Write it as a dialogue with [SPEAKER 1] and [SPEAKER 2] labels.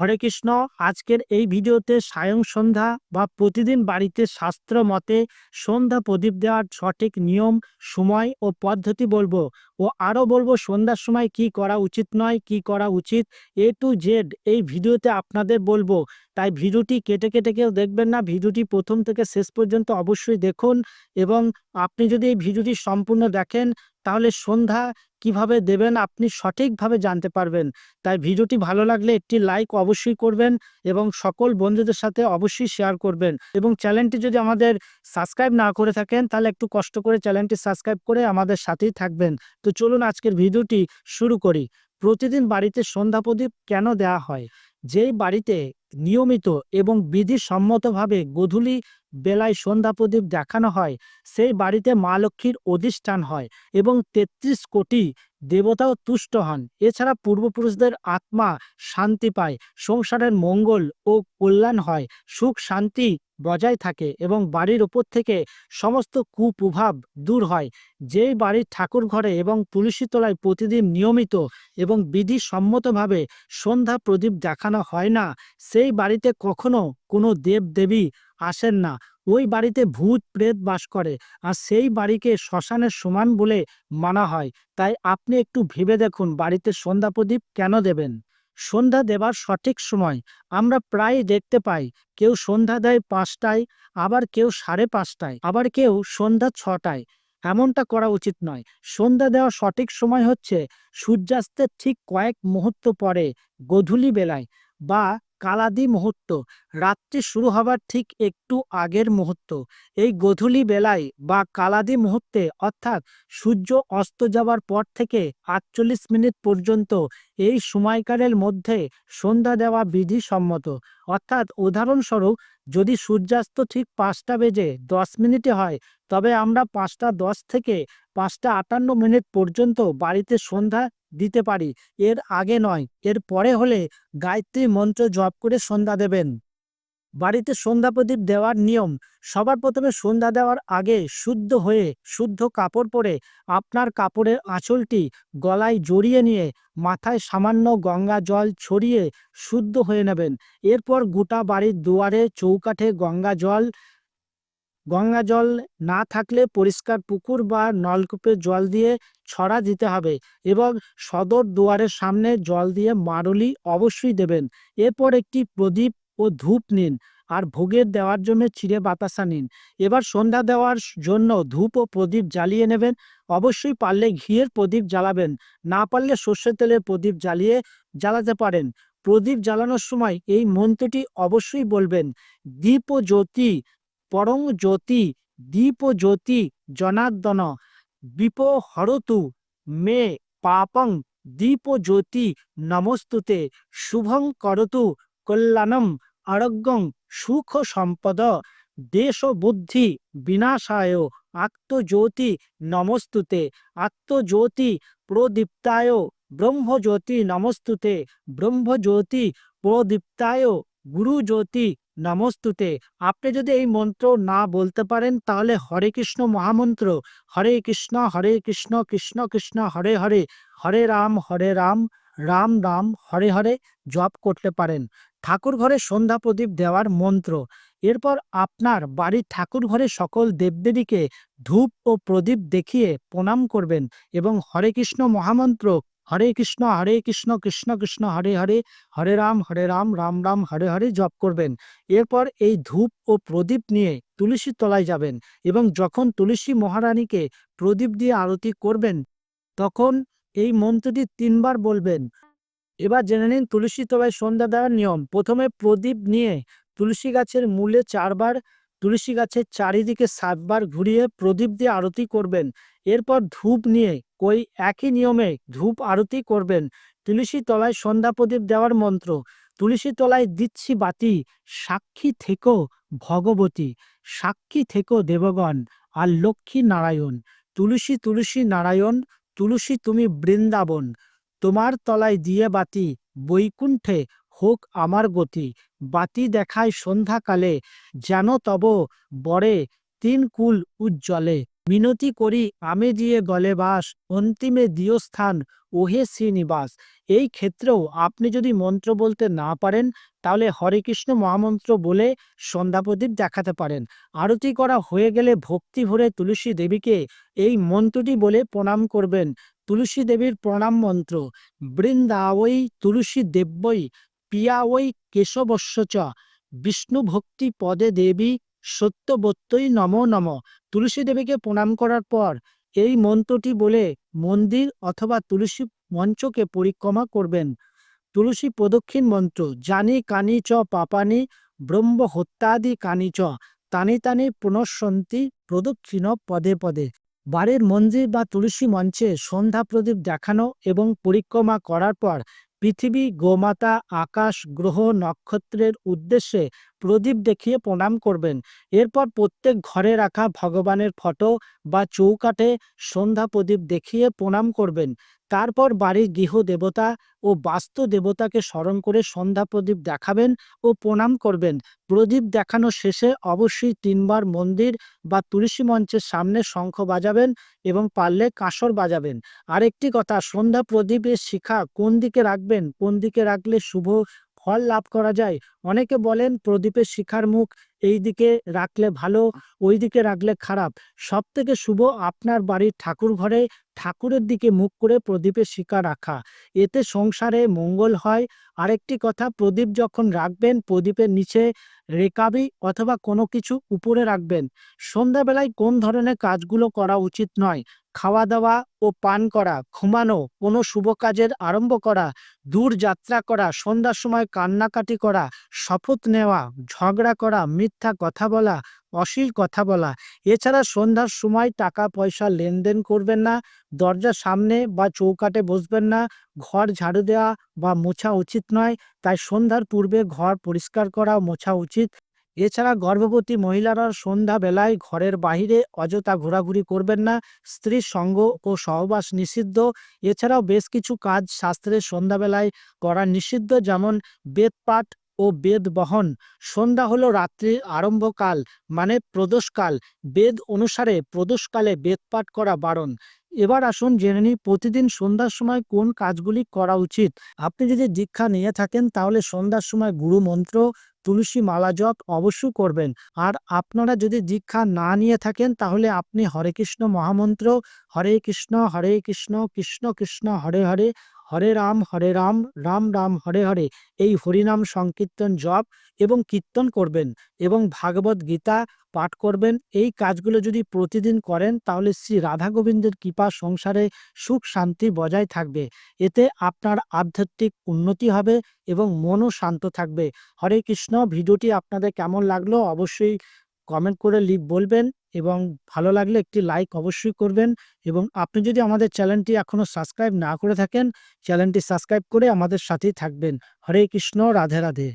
[SPEAKER 1] হরে কৃষ্ণ আজকের এই ভিডিওতে সায়ং সন্ধ্যা বা প্রতিদিন বাড়িতে শাস্ত্র মতে সন্ধ্যা প্রদীপ দেওয়ার সঠিক নিয়ম সময় ও পদ্ধতি বলবো ও আরও বলবো সন্ধ্যার সময় কি করা উচিত নয় কি করা উচিত এ টু জেড এই ভিডিওতে আপনাদের বলবো তাই ভিডিওটি কেটে কেটে কেউ দেখবেন না ভিডিওটি প্রথম থেকে শেষ পর্যন্ত অবশ্যই দেখুন এবং আপনি যদি এই ভিডিওটি সম্পূর্ণ দেখেন তাহলে সন্ধ্যা কিভাবে দেবেন আপনি সঠিকভাবে জানতে পারবেন তাই ভিডিওটি ভালো লাগলে একটি লাইক অবশ্যই করবেন এবং সকল বন্ধুদের সাথে অবশ্যই শেয়ার করবেন এবং চ্যানেলটি যদি আমাদের সাবস্ক্রাইব না করে থাকেন তাহলে একটু কষ্ট করে চ্যানেলটি সাবস্ক্রাইব করে আমাদের সাথেই থাকবেন তো চলুন আজকের ভিডিওটি শুরু করি প্রতিদিন বাড়িতে সন্ধ্যা প্রদীপ কেন দেয়া হয় যেই বাড়িতে নিয়মিত এবং বিধিসম্মতভাবে গধূলি বেলায় সন্ধ্যা প্রদীপ দেখানো হয় সেই বাড়িতে মা লক্ষ্মীর অধিষ্ঠান হয় এবং ৩৩ কোটি দেবতাও তুষ্ট হন এছাড়া পূর্বপুরুষদের আত্মা শান্তি পায় সংসারের মঙ্গল ও কল্যাণ হয় সুখ শান্তি বজায় থাকে এবং বাড়ির ওপর থেকে সমস্ত কুপ্রভাব দূর হয় যেই বাড়ির ঠাকুর ঘরে এবং তুলসীতলায় প্রতিদিন নিয়মিত এবং বিধিসম্মতভাবে সন্ধ্যা প্রদীপ দেখানো হয় না সে সেই বাড়িতে কখনো কোনো দেব দেবী আসেন না ওই বাড়িতে ভূত প্রেত বাস করে আর সেই বাড়িকে শ্মশানের সমান বলে মানা হয় তাই আপনি একটু ভেবে দেখুন বাড়িতে সন্ধ্যা প্রদীপ কেন দেবেন সন্ধ্যা দেবার সঠিক সময় আমরা প্রায় দেখতে পাই কেউ সন্ধ্যা দেয় পাঁচটায় আবার কেউ সাড়ে পাঁচটায় আবার কেউ সন্ধ্যা ছটায় এমনটা করা উচিত নয় সন্ধ্যা দেওয়া সঠিক সময় হচ্ছে সূর্যাস্তের ঠিক কয়েক মুহূর্ত পরে গধূলি বেলায় বা কালাদি মুহূর্ত রাত্রি শুরু হবার ঠিক একটু আগের মুহূর্ত এই গধূলি বেলায় বা কালাদি মুহূর্তে অর্থাৎ সূর্য অস্ত যাওয়ার পর থেকে আটচল্লিশ মিনিট পর্যন্ত এই সময়কালের মধ্যে সন্ধ্যা দেওয়া বিধিসম্মত অর্থাৎ উদাহরণস্বরূপ যদি সূর্যাস্ত ঠিক পাঁচটা বেজে দশ মিনিটে হয় তবে আমরা পাঁচটা দশ থেকে পাঁচটা আটান্ন মিনিট পর্যন্ত বাড়িতে সন্ধ্যা দিতে পারি এর আগে নয় এর পরে হলে গায়ত্রী মন্ত্র জপ করে সন্ধ্যা দেবেন বাড়িতে সন্ধ্যা প্রদীপ দেওয়ার নিয়ম সবার প্রথমে সন্ধ্যা দেওয়ার আগে শুদ্ধ হয়ে শুদ্ধ কাপড় পরে আপনার কাপড়ের আঁচলটি গলায় জড়িয়ে নিয়ে মাথায় সামান্য গঙ্গা জল ছড়িয়ে শুদ্ধ হয়ে নেবেন এরপর গোটা বাড়ির দুয়ারে চৌকাঠে গঙ্গা জল গঙ্গা জল না থাকলে পরিষ্কার পুকুর বা নলকূপের জল দিয়ে ছড়া দিতে হবে এবং সদর দুয়ারের সামনে জল দিয়ে মারুলি অবশ্যই দেবেন এরপর একটি প্রদীপ ও ধূপ নিন আর ভোগের দেওয়ার জন্য চিড়ে বাতাসা নিন এবার সন্ধ্যা দেওয়ার জন্য ধূপ ও প্রদীপ জ্বালিয়ে নেবেন অবশ্যই পারলে ঘিয়ের প্রদীপ জ্বালাবেন না পারলে সর্ষের তেলের প্রদীপ জ্বালিয়ে জ্বালাতে পারেন প্রদীপ জ্বালানোর সময় এই মন্ত্রটি অবশ্যই বলবেন দীপ ও জ্যোতি পরং জ্যোতি দীপ ও জ্যোতি জনার্দন হরতু মে পাপং দীপজ্যোতি নমস্তুতে শুভং করতু কল্যাণম আরোগ্যং সুখ সম্পদ দেশ বুদ্ধি বিনাশায় আত্মজ্যোতি নমস্তুতে আত্মজ্যোতি প্রদীপ্তায় ব্রহ্মজ্যোতি নমস্তুতে ব্রহ্মজ্যোতি প্রদীপ্তায় গুরুজ্যোতি নমস্তুতে আপনি যদি এই মন্ত্র না বলতে পারেন তাহলে হরে কৃষ্ণ মহামন্ত্র হরে কৃষ্ণ হরে কৃষ্ণ কৃষ্ণ কৃষ্ণ হরে হরে হরে রাম হরে রাম রাম রাম হরে হরে জপ করতে পারেন ঠাকুর ঘরে সন্ধ্যা প্রদীপ দেওয়ার মন্ত্র এরপর আপনার বাড়ির ঠাকুর ঘরে সকল দেবদেবীকে ধূপ ও প্রদীপ দেখিয়ে প্রণাম করবেন এবং হরে কৃষ্ণ মহামন্ত্র হরে কৃষ্ণ হরে কৃষ্ণ কৃষ্ণ কৃষ্ণ হরে হরে হরে রাম হরে রাম রাম রাম হরে হরে জপ করবেন এরপর এই ধূপ ও প্রদীপ নিয়ে তুলসী তলায় যাবেন এবং যখন তুলসী মহারানীকে প্রদীপ দিয়ে আরতি করবেন তখন এই মন্ত্রটি তিনবার বলবেন এবার জেনে নিন তুলসী তলায় সন্ধ্যা দেওয়ার নিয়ম প্রথমে প্রদীপ নিয়ে তুলসী গাছের মূলে চারবার তুলসী গাছের চারিদিকে সাতবার ঘুরিয়ে প্রদীপ দিয়ে আরতি করবেন এরপর ধূপ নিয়ে কই একই নিয়মে ধূপ আরতি করবেন তুলসী তলায় সন্ধ্যা প্রদীপ দেওয়ার মন্ত্র তুলসী তলায় দিচ্ছি বাতি সাক্ষী থেকো ভগবতী সাক্ষী থেকো দেবগণ আর লক্ষ্মী নারায়ণ তুলসী তুলসী নারায়ণ তুলসী তুমি বৃন্দাবন তোমার তলায় দিয়ে বাতি বৈকুণ্ঠে হোক আমার গতি বাতি দেখায় সন্ধ্যাকালে যেন তব বরে তিন কুল উজ্জ্বলে মিনতি করি আমে দিয়ে গলে বাস অন্তিমে দিয় স্থান ওহে শ্রীনিবাস এই ক্ষেত্রেও আপনি যদি মন্ত্র বলতে না পারেন তাহলে হরে কৃষ্ণ মহামন্ত্র বলে সন্ধ্যা প্রদীপ দেখাতে পারেন আরতি করা হয়ে গেলে ভক্তি ভরে তুলসী দেবীকে এই মন্ত্রটি বলে প্রণাম করবেন তুলসী দেবীর প্রণাম মন্ত্র বৃন্দাবই তুলসী দেব্যই পিয়া ওই কেশবস্য বিষ্ণু ভক্তি পদে দেবী সত্যবত্যই নম নম তুলসী দেবীকে প্রণাম করার পর এই মন্ত্রটি বলে মন্দির অথবা তুলসী মঞ্চকে পরিক্রমা করবেন তুলসী প্রদক্ষিণ মন্ত্র জানি কানি চ পাপানি ব্রহ্ম হত্যাদি কানি চ তানি তানি পুনঃসন্তি প্রদক্ষিণ পদে পদে বাড়ির মন্দির বা তুলসী মঞ্চে সন্ধ্যা প্রদীপ দেখানো এবং পরিক্রমা করার পর পৃথিবী গোমাতা আকাশ গ্রহ নক্ষত্রের উদ্দেশ্যে প্রদীপ দেখিয়ে প্রণাম করবেন এরপর প্রত্যেক ঘরে রাখা ভগবানের ফটো বা চৌকাঠে সন্ধ্যা প্রদীপ দেখিয়ে প্রণাম করবেন তারপর বাড়ির গৃহ দেবতা ও বাস্তু দেবতাকে স্মরণ করে সন্ধ্যা প্রদীপ দেখাবেন ও প্রণাম করবেন প্রদীপ দেখানো শেষে অবশ্যই তিনবার মন্দির বা তুলসী মঞ্চের সামনে শঙ্খ বাজাবেন এবং পারলে কাঁসর বাজাবেন আরেকটি কথা সন্ধ্যা প্রদীপের শিখা কোন দিকে রাখবেন কোন দিকে রাখলে শুভ ফল লাভ করা যায় অনেকে বলেন প্রদীপের শিখার মুখ এই দিকে রাখলে ভালো ওই দিকে রাখলে খারাপ সব থেকে শুভ আপনার বাড়ির ঠাকুর ঘরে ঠাকুরের দিকে মুখ করে প্রদীপের শিকা রাখা এতে সংসারে মঙ্গল হয় আরেকটি কথা প্রদীপ যখন রাখবেন প্রদীপের নিচে রেকাবি অথবা কোনো কিছু উপরে রাখবেন সন্ধ্যাবেলায় কোন ধরনের কাজগুলো করা উচিত নয় খাওয়া দাওয়া ও পান করা ঘুমানো কোনো শুভ কাজের আরম্ভ করা দূর যাত্রা করা সন্ধ্যার সময় কান্নাকাটি করা শপথ নেওয়া ঝগড়া করা মিথ্যা কথা বলা অশ্লীল কথা বলা এছাড়া সন্ধ্যার সময় টাকা পয়সা লেনদেন করবেন না দরজার সামনে বা চৌকাটে বসবেন না ঘর ঝাড়ু দেওয়া বা মোছা উচিত নয় তাই সন্ধ্যার পূর্বে ঘর পরিষ্কার করা মোছা উচিত এছাড়া গর্ভবতী মহিলারা সন্ধ্যাবেলায় ঘরের বাহিরে অযথা ঘোরাঘুরি করবেন না স্ত্রীর সঙ্গ ও সহবাস নিষিদ্ধ এছাড়াও বেশ কিছু কাজ শাস্ত্রে সন্ধ্যাবেলায় করা নিষিদ্ধ যেমন বেদপাঠ ও বেদ বহন সন্ধ্যা হল রাত্রির আরম্ভকাল মানে প্রদোষকাল বেদ অনুসারে প্রদোষকালে বেদপাঠ করা বারণ এবার আসুন জেনে নিই প্রতিদিন সন্ধ্যার সময় কোন কাজগুলি করা উচিত আপনি যদি দীক্ষা নিয়ে থাকেন তাহলে সন্ধ্যার সময় গুরু মন্ত্র তুলসী মালা জপ অবশ্য করবেন আর আপনারা যদি দীক্ষা না নিয়ে থাকেন তাহলে আপনি হরে কৃষ্ণ মহামন্ত্র হরে কৃষ্ণ হরে কৃষ্ণ কৃষ্ণ কৃষ্ণ হরে হরে হরে রাম হরে রাম রাম রাম হরে হরে এই হরিনাম সংকীর্তন জপ এবং কীর্তন করবেন এবং ভাগবত গীতা পাঠ করবেন এই কাজগুলো যদি প্রতিদিন করেন তাহলে শ্রী রাধা গোবিন্দের কৃপা সংসারে সুখ শান্তি বজায় থাকবে এতে আপনার আধ্যাত্মিক উন্নতি হবে এবং মনও শান্ত থাকবে হরে কৃষ্ণ ভিডিওটি আপনাদের কেমন লাগলো অবশ্যই কমেন্ট করে লিপ বলবেন এবং ভালো লাগলে একটি লাইক অবশ্যই করবেন এবং আপনি যদি আমাদের চ্যানেলটি এখনও সাবস্ক্রাইব না করে থাকেন চ্যানেলটি সাবস্ক্রাইব করে আমাদের সাথেই থাকবেন হরে কৃষ্ণ রাধে রাধে